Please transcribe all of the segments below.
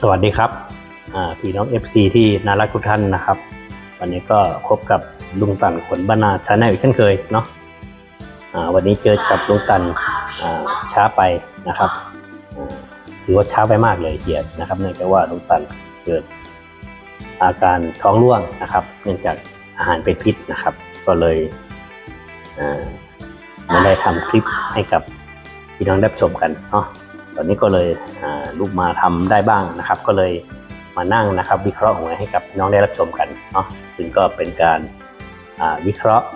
สวัสดีครับพี่น้อง FC ที่น่ารักทุกท่านนะครับ วันนี้ก็พบกับลุงตันขนบรรณาชาแนลอีกเช่นเคยเนาะวันนี้เจอกับลุงตันช้าไปนะครับถือว่าช้าไปมากเลยเกียรนะครับเนื่องจากว่าลุงตันเกิดอาการท้องร่วงนะครับ เนื่องจากอาหารเป็นพิษนะครับ ก็เลยไม่ได้ทำคลิปให้กับพี่น้องได้ชมกันเนาะ ตอนนี้ก็เลยลูกมาทำได้บ้างนะครับ ก็เลยมานั่งนะครับ วิเคราะห์หวยให้กับน้องได้รับชมกันเนาะซึ่งก็เป็นการวิเคราะห์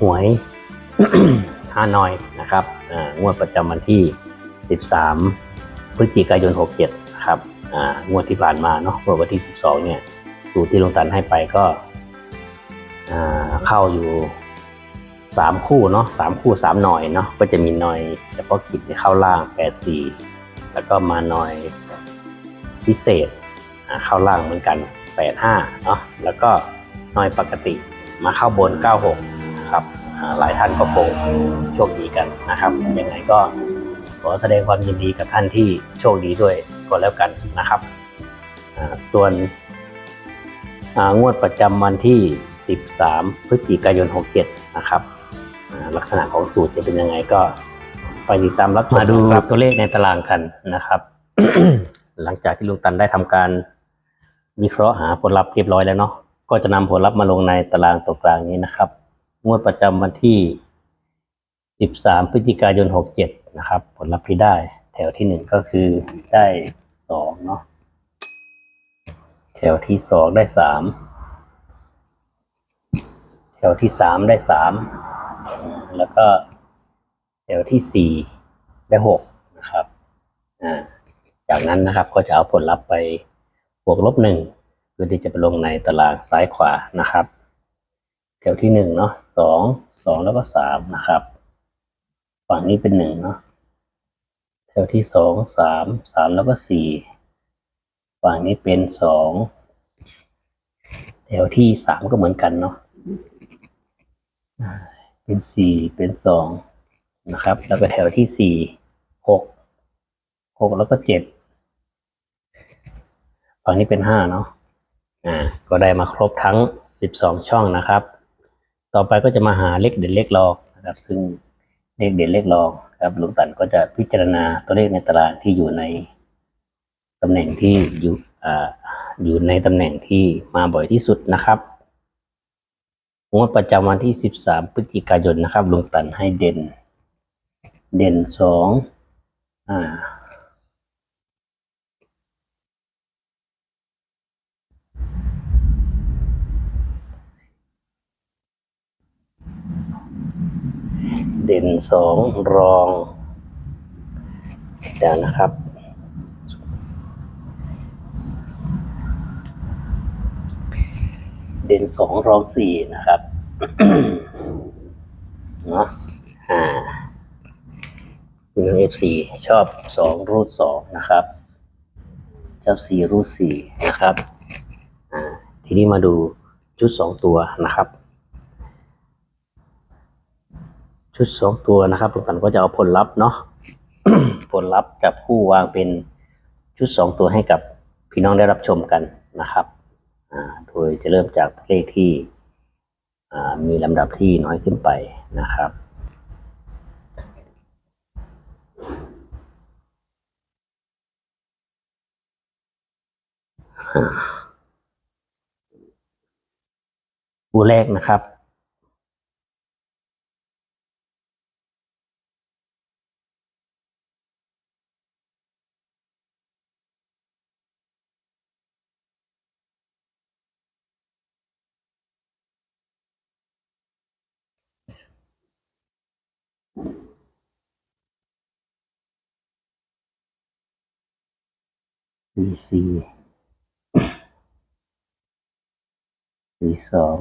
หวยฮานอยนะครับงวดประจำวันที่ 13 พฤศจิกายน 67 นะครับงวดที่ผ่านมาเนาะงวดวันที่ 12 เนี่ยสูตรที่ลงตันให้ไปก็เข้าอยู่ สามคู่เนาะสามคู่สามหน่อยเนาะก็จะมีหน่อยเฉพาะกิจเนี่ยเข้าล่างแปดสี่แล้วก็มาหน่อยพิเศษเข้าล่างเหมือนกันแปดห้าเนาะแล้วก็หน่อยปกติมาเข้าบนเก้าหกครับหลายท่านก็คงโชคดีกันนะครับยังไงก็ขอแสดงความยินดีกับท่านที่โชคดีด้วยก็แล้วกันนะครับส่วนงวดประจำวันที่ 13 พฤศจิกายน 67 นะครับ ลักษณะของสูตรจะเป็นยังไงก็ไปติดตามรับชมมาดูตัวเลขในตารางกันนะครับ หลังจากที่ลุงตันได้ทำการวิเคราะห์หาผลลัพธ์เรียบร้อยแล้วเนาะก็จะนำผลลัพธ์มาลงในตารางตรงกลางนี้นะครับ งวดประจำวันที่ 13 พฤศจิกายน 67 นะครับ ผลลัพธ์ที่ได้ แถวที่หนึ่งก็คือได้สองเนาะแถวที่สองได้สามแถวที่สามได้สาม แล้วก็แถวที่สี่ได้หกนะครับอ่าจากนั้นนะครับก็จะเอาผลลัพธ์ไปบวกลบหนึ่งเพื่อที่จะไปลงในตารางซ้ายขวานะครับแถวที่หนึ่งเนาะสองสองแล้วก็สามนะครับ ฝั่งนี้เป็นหนึ่งเนาะแถวที่สองสามสามแล้วก็สี่ฝั่งนี้เป็นสองแถวที่สามก็เหมือนกันเนาะ เป็นสี่เป็นสองนะครับ แล้วก็แถวที่สี่หกหกแล้วก็เจ็ดฝั่งนี้เป็นห้าเนาะอ่าก็ได้มาครบทั้งสิบสองช่องนะครับ ต่อไปก็จะมาหาเลขเด่นเลขรองนะครับ ซึ่งเลขเด่นเลขรองครับลุงตันก็จะพิจารณาตัวเลขในตารางที่อยู่ในตำแหน่งที่อยู่อ่าอยู่ในตำแหน่งที่มาบ่อยที่สุดนะครับ งวดประจำวันที่ 13 พฤศจิกายนนะครับลุงตันให้เด่น เด่นสองอ่า เด่นสองรองเดี๋ยวนะครับ เด่นสองรองสี่นะครับเนาะอ่าคุณเอฟซีชอบสองรูทสองนะครับชอบสี่รูทสี่นะครับอ่าทีนี้มาดูชุดสองตัวนะครับ ชุดสองตัวนะครับทุกท่านก็จะเอาผลลัพธ์เนาะผลลัพธ์จับคู่วางเป็นชุดสองตัวให้กับพี่น้องได้รับชมกันนะครับ โดยจะเริ่มจากเลขที่มีลำดับที่น้อยขึ้นไปนะครับ คู่แรกนะครับ สี่สี่สี่สอง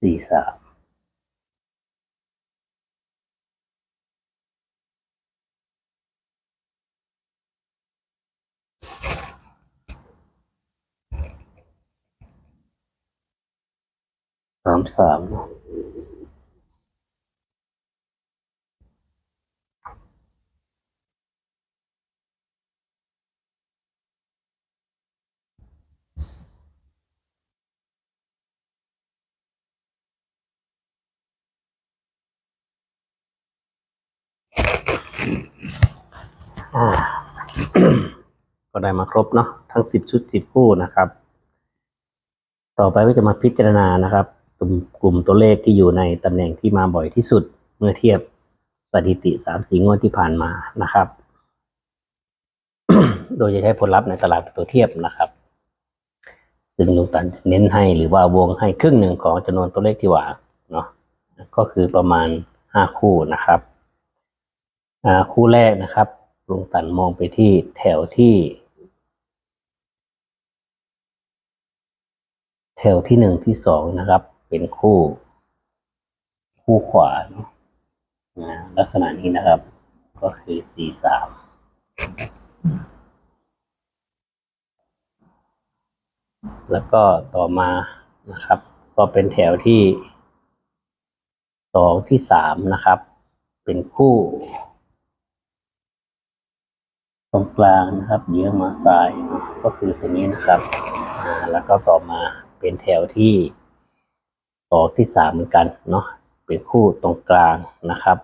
สี่สามสามสามนะ อ่า ก็ได้มาครบเนาะทั้งสิบชุดสิบคู่นะครับ ต่อไปก็จะมาพิจารณานะครับกลุ่มกลุ่มตัวเลขที่อยู่ในตำแหน่งที่มาบ่อยที่สุด เมื่อเทียบสถิติสามสีงวดที่ผ่านมานะครับ โดยจะใช้ผลลัพธ์ในตลาดเป็นตัวเทียบนะครับ ซึ่งลุงตันเน้นให้หรือว่าวงให้ครึ่งหนึ่งของจำนวนตัวเลขที่วาเนาะก็คือประมาณห้าคู่นะครับ คู่แรกนะครับ ลงตันมองไปที่แถวที่ แถวที่หนึ่งที่สองนะครับ เป็นคู่ คู่ขวาเนอะลักษณะนี้นะครับ ก็คือสี่สามแล้วก็ต่อมานะครับ ก็เป็นแถวที่สองที่สามนะครับ เป็นคู่ รงกลางนะครับเยื้องมาซ้ายก็คือตัวนี้นะครับแล้วก็ต่อมาเป็นแถวที่สอที่สามเหมือนกันเนาะเป็นคู่ตรงกลางนะครับ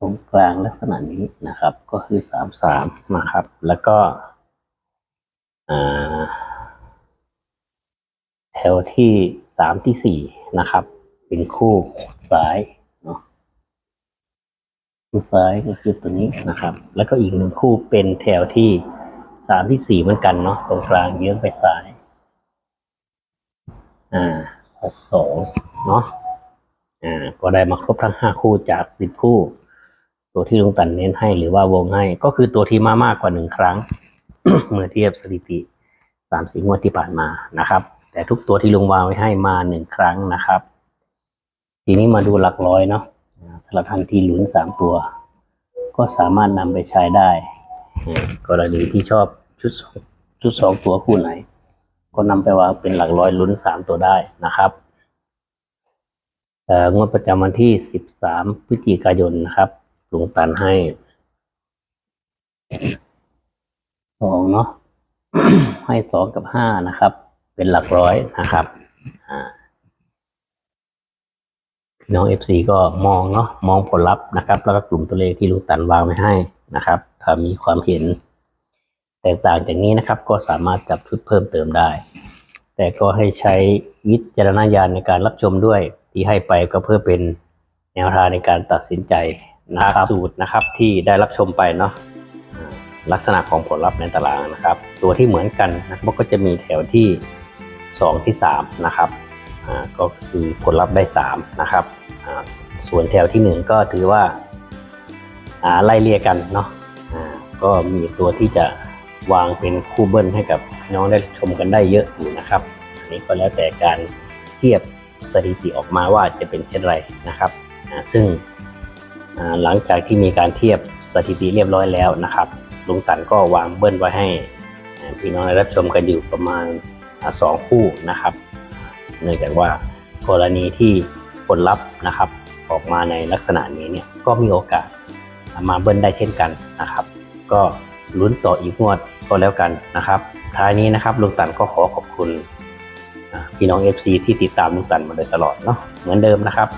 ตรงกลางลักษณะนี้นะครับ ก็คือสามสามนะครับ แล้วก็แถวที่สามที่สี่นะครับ เป็นคู่ซ้าย คู่ซ้ายก็คือตัวนี้นะครับ แล้วก็อีกหนึ่งคู่เป็นแถวที่สามที่สี่เหมือนกันเนาะตรงกลางเยื้องไปซ้าย อ่าหกสองเนาะอ่าก็ได้มาครบทั้งห้าคู่จากสิบคู่ ตัวที่ลุงตันเน้นให้หรือว่าวงให้ ก็คือตัวที่มามากกว่าหนึ่งครั้ง เมื่อเทียบสถิติสามสี่งวดที่ผ่านมานะครับ แต่ทุกตัวที่ลุงวางไว้ให้มาหนึ่งครั้งนะครับ ทีนี้มาดูหลักร้อยเนาะ สำหรับทันทีลุ้นสามตัว ก็สามารถนำไปใช้ได้ กรณีที่ชอบชุดสองชุดสองตัวคู่ไหน ก็นำไปวางเป็นหลักร้อยลุ้นสามตัวได้นะครับเอ่องวดประจำวันที่สิบสามพฤศจิกายนนะครับลุงตันให้สองเนาะให้สองกับห้านะครับ เป็นหลักร้อยนะครับ อ่า พี่น้อง FC ก็มองเนาะมองผลลัพธ์นะครับ แล้วก็กลุ่มตัวเลขที่ลุงตันวางไว้ให้นะครับถ้ามีความเห็น แตกต่างจากนี้นะครับ ก็สามารถจับชุดเพิ่มเติมได้ แต่ก็ให้ใช้วิจารณญาณในการรับชมด้วยที่ให้ไปก็เพื่อเป็นแนวทางในการตัดสินใจนะครับสูตรนะครับที่ได้รับชมไปเนาะอ่าลักษณะของผลลัพธ์ในตารางนะครับ ตัวที่เหมือนกันนะครับก็จะมีแถวที่สองที่สามนะครับอ่า ก็คือผลลัพธ์ได้สามนะครับส่วนแถวที่หนึ่งก็ถือว่าไล่เลี่ยกันเนาะก็มีตัวที่จะวางเป็นคู่เบิ้ลให้กับน้องได้ชมกันได้เยอะอยู่นะครับอันนี้ก็แล้วแต่การเทียบสถิติออกมาว่าจะเป็นเช่นไรนะครับ ซึ่งหลังจากที่มีการเทียบสถิติเรียบร้อยแล้วนะครับลุงตันก็วางเบิ้ลไว้ให้พี่น้องได้รับชมกันอยู่ประมาณอ่าสองคู่นะครับ เนื่องจากว่ากรณีที่ผลลัพธ์นะครับ ออกมาในลักษณะนี้เนี่ยก็มีโอกาสมาเบิ้ลได้เช่นกันนะครับ ก็ลุ้นต่ออีกงวดก็แล้วกันนะครับท้ายนี้นะครับลุงตันก็ขอขอบคุณพี่น้อง FC ที่ติดตามลุงตันมาโดยตลอดเนาะเหมือนเดิมนะครับ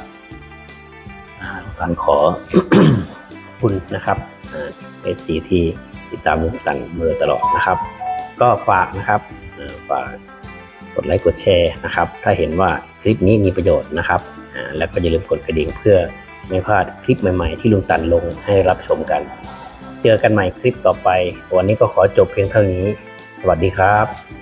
ลุงตันขอขอบคุณนะครับเอ่า FC ที่ติดตามลุงตันมาโดยตลอดนะครับ ก็ฝากนะครับฝาก ดไลค์กดแชร์นะครับ ถ้าเห็นว่าคลิปนี้มีประโยชน์นะครับ แล้วก็อย่าลืมกดกระดิ่งเพื่อไม่พลาดคลิปใหม่ๆ ที่ลุงตันลงให้รับชมกัน เจอกันใหม่คลิปต่อไป วันนี้ก็ขอจบเพียงเท่านี้ สวัสดีครับ